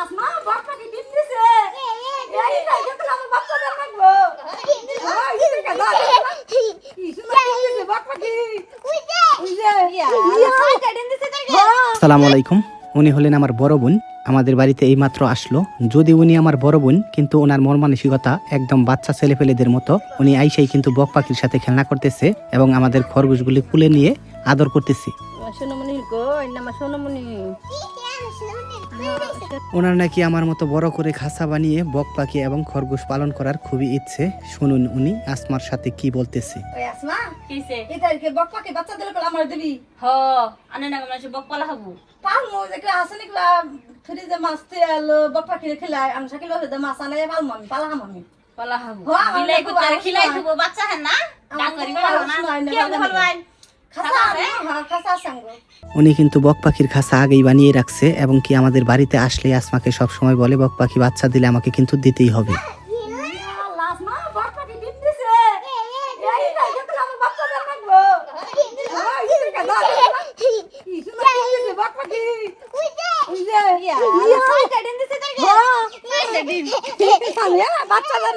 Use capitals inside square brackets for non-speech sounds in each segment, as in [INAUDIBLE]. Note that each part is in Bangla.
আসমা বাচ্চা কি ডিম দিছে। এই তাই দেখো আমার বাচ্চা দেন লাগবো এই এই কাজা কি সুন্দর ডিম দিছে বাচ্চা কি ওই যে। সাইডে ডিম দিছে তাই আসসালামু আলাইকুম। উনি হলেন আমার বড় বোন। আমাদের বাড়িতে এইমাত্র আসলো। যদি উনি আমার বড় বোন কিন্তু ওনার মন মানসিকতা একদম বাচ্চা ছেলেপেলেদের মতো উনি আইসাই কিন্তু বক পাখির সাথে খেলনা করতেছে এবং আমাদের খরগোশগুলি কুলে নিয়ে আদর করতেছে। সোনমণি। সোনমণি ওনার নাকি আমার মতো বড় করে খাঁচা বানিয়ে বক পাখি এবং খরগোশ পালন করার খুবই ইচ্ছে। শুনুন উনি আসমার সাথে কি বলতেছে। খাসা খাসা উনি কিন্তু বক পাখির খাঁচা আগেই বানিয়ে রাখছে এবং কি আমাদের বাড়িতে আসলে আসমাকে সব সময় বলে বক পাখি বাচ্চা দিলে আমাকে কিন্তু দিতেই হবে বাচ্চা দেন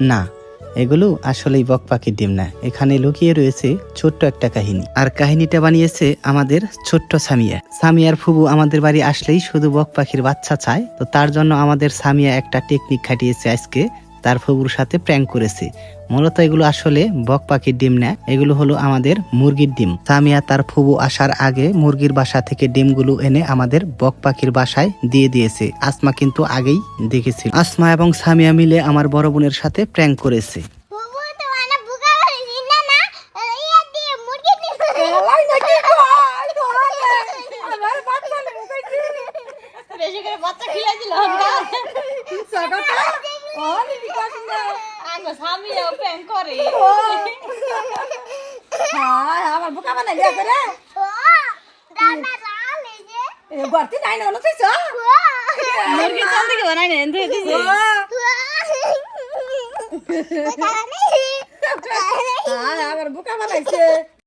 না, এগুলো আসলেই বক পাখির ডিম না। এখানে লুকিয়ে রয়েছে ছোট্ট একটা কাহিনী। আর কাহিনীটা বানিয়েছে আমাদের ছোট্ট সামিয়া। সামিয়ার ফুবু আমাদের বাড়ি আসলেই শুধু বক পাখির বাচ্চা চায়, তো তার জন্য আমাদের সামিয়া একটা টেকনিক খাটিয়েছে আজকে তার ফুবুর সাথে প্র্যাঙ্ক করেছে। মূলত এগুলো আসলে বক পাখির ডিম না এগুলো হলো আমাদের মুরগির ডিম। সামিয়া তার ফুবু আসার আগে মুরগির বাসা থেকে ডিমগুলো এনে আমাদের বক পাখির বাসায় দিয়ে দিয়েছে। আসমা কিন্তু আগেই দেখেছিল। আসমা এবং সামিয়া মিলে আমার বড় বোনের সাথে প্র্যাঙ্ক করেছে। [LAUGHS] বেশি করে বাচ্চা খিলাই দিল সাগাটা ও নিবি কাছ না আঙ্গ স্বামী প্রেম করে। আমার বুকা বানাই দিয়া করে? এ গর্তি নাই না নছিস মুরগি চাল থেকে বানাই না? এনে দিছে। আমার বুকা বানাইছে।